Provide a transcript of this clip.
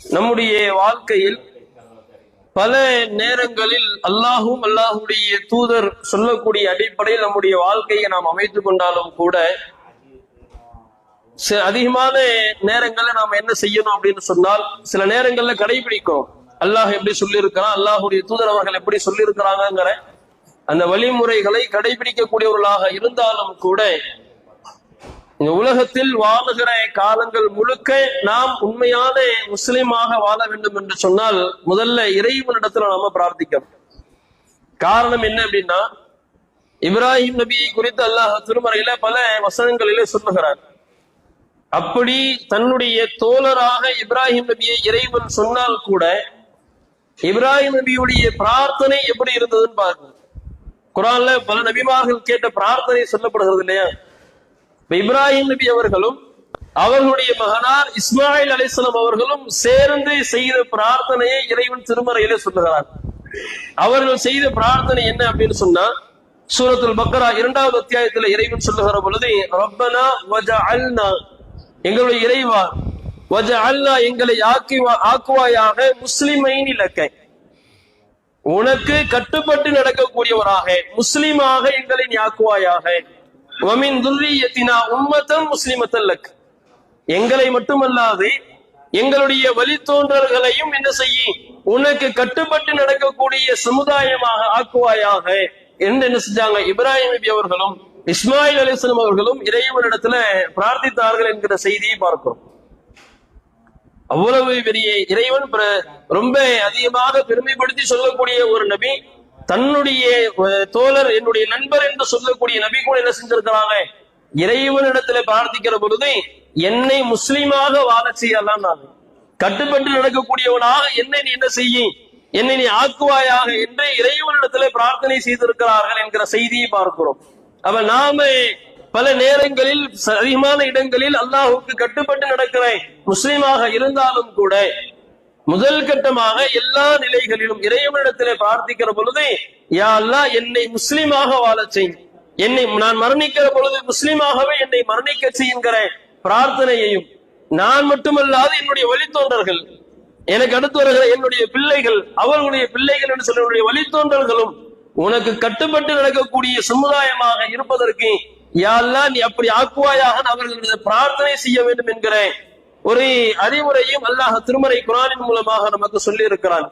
நம்முடைய வாழ்க்கையில் பல நேரங்களில் அல்லாஹும் அல்லாஹுடைய தூதர் சொல்லக்கூடிய அடிப்படையில் நம்முடைய வாழ்க்கையை நாம் அமைத்துக் கொண்டாலும் கூட அதிகமான நேரங்கள்ல நாம் என்ன செய்யணும் அப்படின்னு சொன்னால் சில நேரங்கள்ல கடைபிடிக்கும் அல்லாஹ் எப்படி சொல்லியிருக்கிறான் அல்லாஹுடைய தூதர் அவர்கள் எப்படி சொல்லியிருக்கிறாங்கிற அந்த வழிமுறைகளை கடைபிடிக்கக்கூடியவர்களாக இருந்தாலும் கூட இந்த உலகத்தில் வாழுகிற காலங்கள் முழுக்க நாம் உண்மையான முஸ்லிமாக வாழ வேண்டும் என்று சொன்னால் முதல்ல இறைவனிடத்துல நாம பிரார்த்திக்கணும். காரணம் என்ன அப்படின்னா இப்ராஹிம் நபியை குறித்து அல்லாஹ் திருமறையில பல வசனங்களிலே சொல்லுகிறார். அப்படி தன்னுடைய தோழராக இப்ராஹிம் நபியை இறைவன் சொன்னால் கூட இப்ராஹிம் நபியுடைய பிரார்த்தனை எப்படி இருந்ததுன்னு பாருங்க. குரான்ல பல நபிமார்கள் கேட்ட பிரார்த்தனை சொல்லப்படுகிறது இல்லையா? இப்ராஹிம் நபி அவர்களும் அவர்களுடைய மகனார் இஸ்மாயில் அலிஸ்லாம் அவர்களும் சேர்ந்து செய்த பிரார்த்தனையை இறைவன் திருமறையிலே சொல்லுகிறார். அவர்கள் செய்த பிரார்த்தனை என்ன அப்படின்னு சொன்னா சூரத்துல் பக்ரா இரண்டாவது அத்தியாயத்துல இறைவன் சொல்லுகிற பொழுது ரப்பனா வஜஅல்னா எங்களுடைய இறைவா வஜ அல்லா எங்களை ஆக்கி ஆக்குவாயாக முஸ்லிமைன் இலக்கை. உனக்கு கட்டுப்பட்டு நடக்கக்கூடியவராக முஸ்லிமாக எங்களை நீ ஆக்குவாயாக. ஒமின் துல்லியத்தினா உம்மத்தன் முஸ்லிமத்தல்லக் எங்களை மட்டுமல்லாது எங்களுடைய வழித்தோன்றல்களையும் என்ன செய்ய? உனக்கு கட்டுப்பட்டு நடக்கக்கூடிய சமுதாயமாக ஆக்குவாயாக என்று என்ன செஞ்சாங்க? இப்ராஹிம் நபி அவர்களும் இஸ்மாயில் அலிஸ்லாம் அவர்களும் இறைவனிடத்துல பிரார்த்தித்தார்கள் என்கிற செய்தியை பார்க்கிறோம். அவ்வளவு பெரிய இறைவன் ரொம்ப அதிகமாக பெருமைப்படுத்தி சொல்லக்கூடிய ஒரு நபி. தன்னுடைய தோழர் என்னுடைய நண்பர் என்று சொல்லக்கூடிய நபி கூட என்ன செஞ்சிருக்கிறாங்க? இறைவனிடத்துல பிரார்த்திக்கிற பொழுது என்னை முஸ்லீமாக வாழ செய்யலாம் நான். கட்டுப்பட்டு நடக்கக்கூடியவனாக என்னை நீ என்ன செய்யும் என்னை நீ ஆக்குவாயாக என்று இறைவனிடத்துல பிரார்த்தனை செய்திருக்கிறார்கள் என்கிற செய்தியை பார்க்கிறோம். அவ நாம பல நேரங்களில் அதிகமான இடங்களில் அல்லாஹுக்கு கட்டுப்பட்டு நடக்கிற முஸ்லீமாக இருந்தாலும் கூட முதல் கட்டமாக எல்லா நிலைகளிலும் இறைவனிடத்திலே பிரார்த்திக்கிற பொழுது யா அல்லா என்னை முஸ்லீமாக வாழச் செய். என்னை நான் மரணிக்கிற பொழுது முஸ்லீமாகவே என்னை மரணிக்க செய்கிற பிரார்த்தனையையும் நான் மட்டுமல்லாது என்னுடைய வழித்தோன்றர்கள் எனக்கு அடுத்து வருகிற என்னுடைய பிள்ளைகள் அவர்களுடைய பிள்ளைகள் என்று சொல்ல என்னுடைய உனக்கு கட்டுப்பட்டு நடக்கக்கூடிய சமுதாயமாக இருப்பதற்கு யாரெல்லாம் நீ அப்படி ஆக்குவாயாக அவர்களுடைய பிரார்த்தனை செய்ய வேண்டும் என்கிற ஒரு அறிவுரையும் அல்லாஹ் திருமறை குரானின் மூலமாக நமக்கு சொல்லி இருக்கிறான்